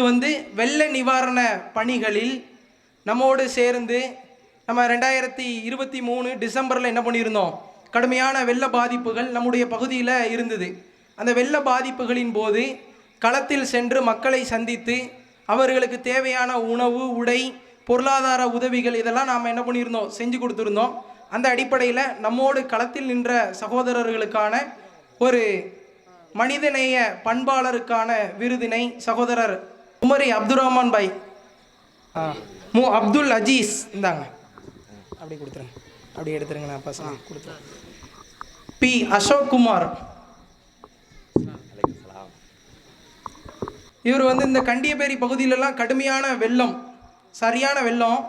இது வந்து வெள்ள நிவாரண பணிகளில் நம்மோடு சேர்ந்து நம்ம ரெண்டாயிரத்தி இருபத்தி மூணு டிசம்பரில் என்ன பண்ணியிருந்தோம்? கடுமையான வெள்ள பாதிப்புகள் நம்முடைய பகுதியில் இருந்தது. அந்த வெள்ள பாதிப்புகளின் போது களத்தில் சென்று மக்களை சந்தித்து அவர்களுக்கு தேவையான உணவு உடை பொருளாதார உதவிகள் இதெல்லாம் நாம் என்ன பண்ணியிருந்தோம்? செஞ்சு கொடுத்துருந்தோம். அந்த அடிப்படையில் நம்மோடு களத்தில் நின்ற சகோதரர்களுக்கான ஒரு மனிதநேய பண்பாளருக்கான விருதினை சகோதரர் உமரி அப்துல் ரஹ்மான் பாய் ஆ, மு அப்துல் அஜீஸ் இந்தாங்க. அப்படி கொடுத்துருங்க. அப்படி எடுத்துருங்க நான் பசங்க கொடுத்துருங்க. பி அசோக் குமார். இவர் வந்து இந்த கண்டியப்பேரி பகுதியிலலாம் கடுமையான வெள்ளம் சரியான வெள்ளம்.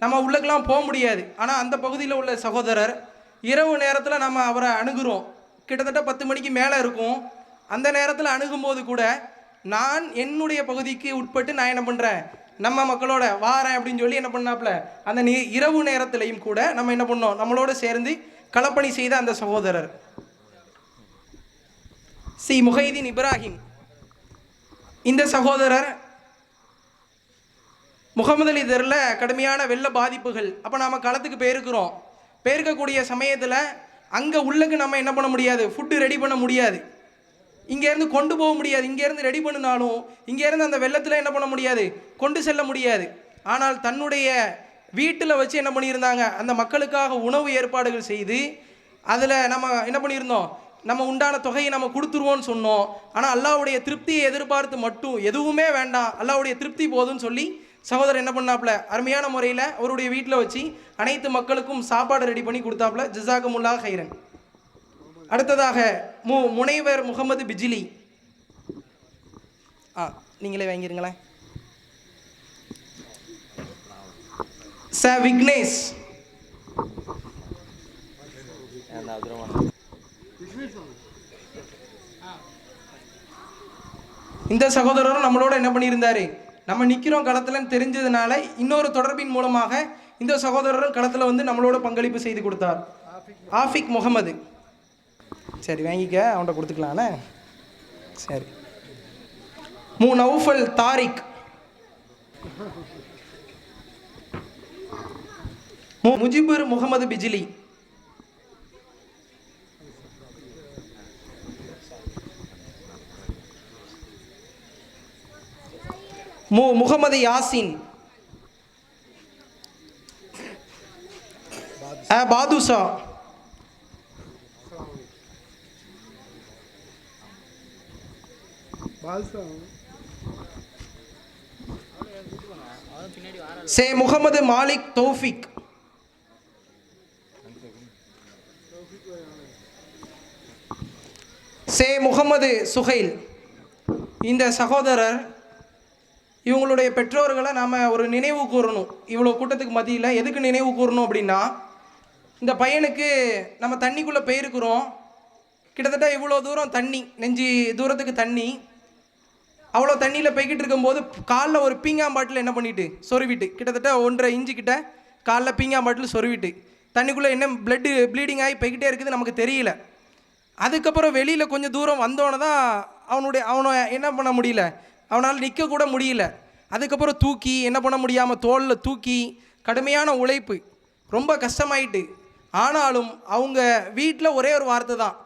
நம்ம உள்ளக்கெல்லாம் போக முடியாது. ஆனால் அந்த பகுதியில் உள்ள சகோதரர் இரவு நேரத்தில் நம்ம அவரை அணுகுறோம். கிட்டத்தட்ட பத்து மணிக்கு மேலே இருக்கும். அந்த நேரத்தில் அணுகும்போது கூட நான் என்னுடைய பகுதிக்கு உட்பட்டு நான் என்ன பண்ணுறேன் நம்ம மக்களோட வாரேன் அப்படின்னு சொல்லி என்ன பண்ணாப்புல? அந்த நி இரவு நேரத்திலையும் கூட நம்ம என்ன பண்ணோம்? நம்மளோட சேர்ந்து களப்பணி செய்த அந்த சகோதரர். சி. முஹைதீன் இப்ராஹிம். இந்த சகோதரர் முகமது அலி தெருல கடுமையான வெள்ள பாதிப்புகள். அப்போ நாம் களத்துக்கு போயிருக்கிறோம் போயிருக்கக்கூடிய சமயத்தில் அங்கே உள்ளக்கு நம்ம என்ன பண்ண முடியாது? ஃபுட்டு ரெடி பண்ண முடியாது. இங்கேருந்து கொண்டு போக முடியாது. இங்கேருந்து ரெடி பண்ணினாலும் இங்கேருந்து அந்த வெள்ளத்தில் என்ன பண்ண முடியாது? கொண்டு செல்ல முடியாது. ஆனால் தன்னுடைய வீட்டில் வச்சு என்ன பண்ணியிருந்தாங்க? அந்த மக்களுக்காக உணவு ஏற்பாடுகள் செய்து அதில் நம்ம என்ன பண்ணியிருந்தோம்? நம்ம உண்டான தொகையை நம்ம கொடுத்துருவோம்னு சொன்னோம். ஆனால் அல்லாவுடைய திருப்தியை எதிர்பார்த்து மட்டும் எதுவுமே வேண்டாம். அல்லாவுடைய திருப்தி போதும்னு சொல்லி சகோதரர் என்ன பண்ணாப்புல? அருமையான முறையில் அவருடைய வீட்டில் வச்சு அனைத்து மக்களுக்கும் சாப்பாடு ரெடி பண்ணி கொடுத்தாப்புல. ஜிசாகமுல்லா ஹைரன் அடுத்ததாக மு முனைவர் முகமது பிஜிலி. ஆ நீங்களே வாங்கிருங்களேன். ச விக்னேஷ். இந்த சகோதரரும் நம்மளோட என்ன பண்ணியிருந்தாரு? நம்ம நிற்கிறோம் களத்துலன்னு தெரிஞ்சதுனால இன்னொரு தொடர்பின் மூலமாக இந்த சகோதரரும் களத்தில் வந்து நம்மளோட பங்களிப்பு செய்து கொடுத்தார். ஆஃபிக் முகமது. சரி வாங்கிக்க. அவன்கிட்ட கொடுத்துக்கலாம்ல சரி. மு நௌஃபல் தாரிக். மு முஜிபுர் முகமது பிஜிலி. மு முகமது யாசின். பாதுஷா. சே முகமது மாலிக் தௌஃபிக். சே முகமது சுஹைல். இந்த சகோதரர் இவங்களுடைய பெற்றோர்களை நாம் ஒரு நினைவு கூறணும். இவ்வளோ கூட்டத்துக்கு மத்தியில் எதுக்கு நினைவு கூறணும் அப்படின்னா இந்த பையனுக்கு நம்ம தண்ணிக்குள்ளே போயிருக்கிறோம். கிட்டத்தட்ட இவ்வளோ தூரம் தண்ணி நெஞ்சு தூரத்துக்கு தண்ணி. அவ்வளோ தண்ணியில் போய்கிட்டு இருக்கும்போது காலில் ஒரு பீங்காம் பாட்டில் என்ன பண்ணிட்டு? சொருவிட்டு. கிட்டத்தட்ட ஒன்றரை இன்ச்சு கிட்ட காலில் பீங்காம் பாட்டில் சொருவிட்டு. தண்ணிக்குள்ளே என்ன பிளட்டு ப்ளீடிங் ஆகி போய்கிட்டே இருக்குது நமக்கு தெரியல. அதுக்கப்புறம் வெளியில் கொஞ்சம் தூரம் வந்தோன்னே தான் அவனுடைய அவனை என்ன பண்ண முடியல? அவனால் நிற்க கூட முடியல. அதுக்கப்புறம் தூக்கி என்ன பண்ண முடியாமல் தோளில் தூக்கி கடுமையான உழைப்பு. ரொம்ப கஷ்டமாயிட்டு. ஆனாலும் அவங்க வீட்டில் ஒரே ஒரு வார்த்தை தான்.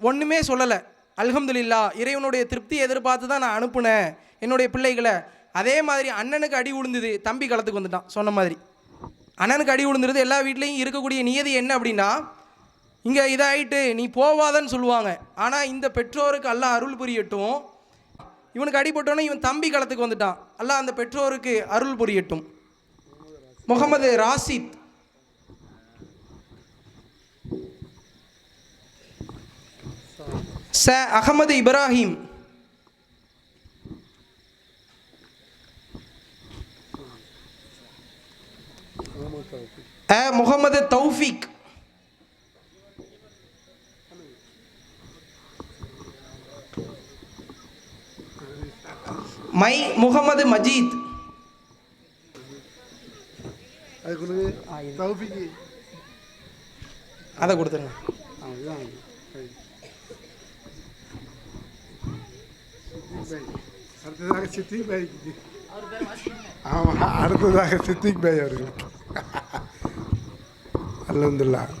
ஒன்றுமே சொல்லலை. அல்ஹம்துலில்லா இறைவனுடைய திருப்தி எதிர்பார்த்து தான் நான் அனுப்புனேன் என்னுடைய பிள்ளைகளை. அதே மாதிரி அண்ணனுக்கு அடி விழுந்தது தம்பி களத்துக்கு வந்துட்டான் சொன்ன மாதிரி. அண்ணனுக்கு அடி விழுந்துருது எல்லா வீட்லேயும் இருக்கக்கூடிய நியதி என்ன அப்படின்னா இங்கே இதாயிட்டு நீ போவாதன்னு சொல்லுவாங்க. ஆனால் இந்த பெற்றோருக்கு எல்லாம் அருள் புரியட்டும். இவனுக்கு அடிபட்டோன்னே இவன் தம்பி களத்துக்கு வந்துட்டான். எல்லாம் அந்த பெற்றோருக்கு அருள் புரியட்டும். முகமது ராசித் ச அகமது இப்ராஹிம். அ முகமது தௌஃபிக். மை முகமது மஜீத். அது கொடுத்துருங்க ஆ இதுதான் சரி. பை. அடுத்ததாக சித்திக் பாய்க்கு ஆமாம் அடுத்ததாக சித்திக் பாய் அவர்களுக்கு அல்ஹம்துலில்லாஹ்